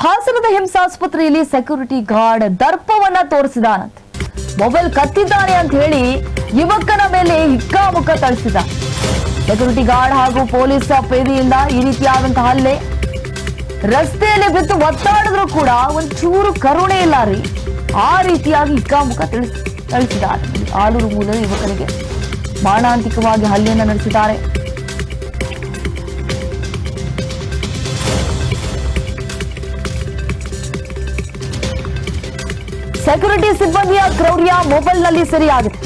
ಹಾಸನದ ಹಿಂಸಾಸ್ಪತ್ರೆಯಲ್ಲಿ security guard ದರ್ಪವನ್ನ ತೋರಿಸಿದಾನಂತೆ. ಮೊಬೈಲ್ ಕತ್ತಿದ್ದಾನೆ ಅಂತ ಹೇಳಿ ಯುವಕನ ಮೇಲೆ ಹಿಕ್ಕಾಮುಖ ತಳಿಸಿದ. ಸೆಕ್ಯೂರಿಟಿ ಗಾರ್ಡ್ ಹಾಗೂ ಪೊಲೀಸ್ ಪೇದೆಯಿಂದ ಈ ರೀತಿಯಾದಂತಹ ಹಲ್ಲೆ. ರಸ್ತೆಯಲ್ಲಿ ಬಿದ್ದು ಒತ್ತಾಡಿದ್ರು ಕೂಡ ಒಂಚೂರು ಕರುಣೆ ಇಲ್ಲ ರೀ. ಆ ರೀತಿಯಾಗಿ ಹಿಕ್ಕಾಮುಖ ತಿಳಿಸಿ ತಳಿಸಿದ ಆಲೂರು ಮೂಲದ ಯುವಕರಿಗೆ ಮಾರಣಾಂತಿಕವಾಗಿ ಹಲ್ಲೆಯನ್ನು ನಡೆಸಿದ್ದಾರೆ. ಸೆಕ್ಯೂರಿಟಿ ಸಿಬ್ಬಂದಿಯ ಕ್ರೌರ್ಯ ಮೊಬೈಲ್ನಲ್ಲಿ ಸೆರೆಯಾಗಿದೆ.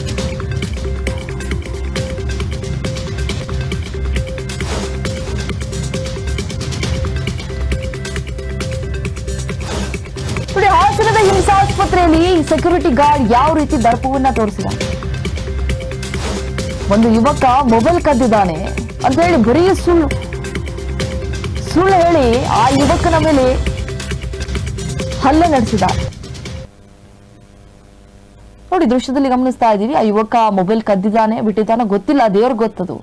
ಹಾಸನದ ಹಿಂಸಾಸ್ಪತ್ರೆಯಲ್ಲಿ ಸೆಕ್ಯೂರಿಟಿ ಗಾರ್ಡ್ ಯಾವ ರೀತಿ ದರ್ಪವನ್ನ ತೋರಿಸಿದ ಒಂದು ಯುವಕ ಮೊಬೈಲ್ ಕದ್ದಿದ್ದಾನೆ ಅಂತ ಹೇಳಿ ಬರೀ ಸುಳ್ಳು ಸುಳ್ಳು ಹೇಳಿ ಆ ಯುವಕನ ಮೇಲೆ ಹಲ್ಲೆ ನಡೆಸಿದ್ದಾರೆ. ನೋಡಿ, ದೃಶ್ಯದಲ್ಲಿ ಗಮನಿಸ್ತಾ ಇದ್ದೀವಿ. ಆ ಯುವಕ ಮೊಬೈಲ್ ಕದ್ದಿದ್ದಾನೆ, ಬಿಟ್ಟಿದ್ದಾನೆ, ಗೊತ್ತಿಲ್ಲ, ದೇವ್ರ ಗೊತ್ತದು.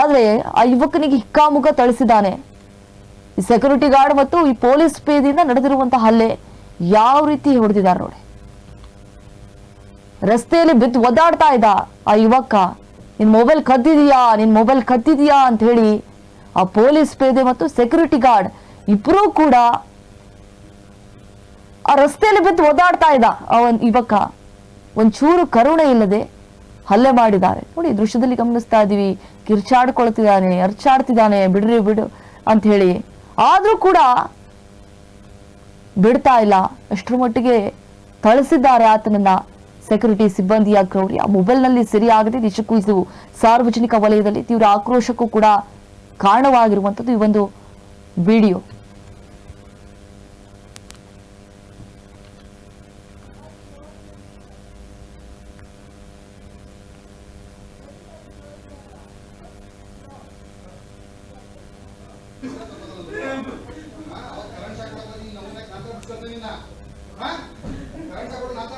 ಆದ್ರೆ ಆ ಯುವಕನಿಗೆ ಹಿಕ್ಕಾಮುಖ ತಳಿಸಿದ್ದಾನೆ ಈ ಸೆಕ್ಯೂರಿಟಿ ಗಾರ್ಡ್ ಮತ್ತು ಈ ಪೊಲೀಸ್ ಪೇದಿಂದ ನಡೆದಿರುವಂತಹ ಹಲ್ಲೆ ಯಾವ ರೀತಿ ಹೊಡೆದಿದ್ದಾರೆ ನೋಡಿ. ರಸ್ತೆಯಲ್ಲಿ ಬಿದ್ದು ಒದ್ದಾಡ್ತಾ ಇದ್ದ ಆ ಯುವಕ, ನಿನ್ ಮೊಬೈಲ್ ಕದ್ದಿದೀಯಾ? ನಿನ್ ಮೊಬೈಲ್ ಕದ್ದಿದೀಯಾ? ಅಂತ ಹೇಳಿ ಆ ಪೊಲೀಸ್ ಪೇದೆ ಮತ್ತು ಸೆಕ್ಯೂರಿಟಿ ಗಾರ್ಡ್ ಇಬ್ಬರೂ ಕೂಡ ಆ ರಸ್ತೆಯಲ್ಲಿ ಬಿದ್ದು ಓದಾಡ್ತಾ ಇದ್ದ. ಅವನ್ ಯುವಕ ಒಂಚೂರು ಕರುಣೆ ಇಲ್ಲದೆ ಹಲ್ಲೆ ಮಾಡಿದ್ದಾರೆ ನೋಡಿ ದೃಶ್ಯದಲ್ಲಿ ಗಮನಿಸ್ತಾ ಇದೀವಿ ಕಿರ್ಚಾಡ್ಕೊಳ್ತಿದ್ದಾನೆ, ಅರ್ಚಾಡ್ತಿದ್ದಾನೆ. ಬಿಡ್ರಿ, ಬಿಡು ಅಂತ ಹೇಳಿ. ಆದ್ರೂ ಕೂಡ ಬಿಡ್ತಾ ಇಲ್ಲ. ಅಷ್ಟರ ಮಟ್ಟಿಗೆ ಥಳಿಸಿದ್ದಾರೆ ಆತನನ್ನ ಸೆಕ್ಯೂರಿಟಿ ಸಿಬ್ಬಂದಿಯ ಕ್ರೌರ್ಯ. ಮೊಬೈಲ್ನಲ್ಲಿ ಸರಿಯಾಗದೆ ನಿಜಕ್ಕೂ ಇದು ಸಾರ್ವಜನಿಕ ವಲಯದಲ್ಲಿ ತೀವ್ರ ಆಕ್ರೋಶಕ್ಕೂ ಕೂಡ ಕಾರಣವಾಗಿರುವಂಥದ್ದು ಈ ಒಂದು ವಿಡಿಯೋ. ಕರೆಂಟ್ ಹಾಕೋದು ನಾತ